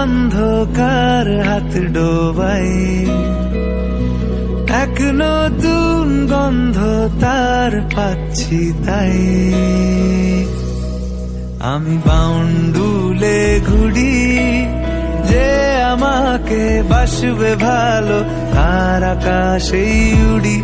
অন্ধকার হাত ডোবাই। এক নতুন গন্ধ তার পাচ্ছি তাই। আমি বাউন্ডুলে ঘুরি, যে আমাকে বাসবে ভালো, তার আকাশেই উড়ি।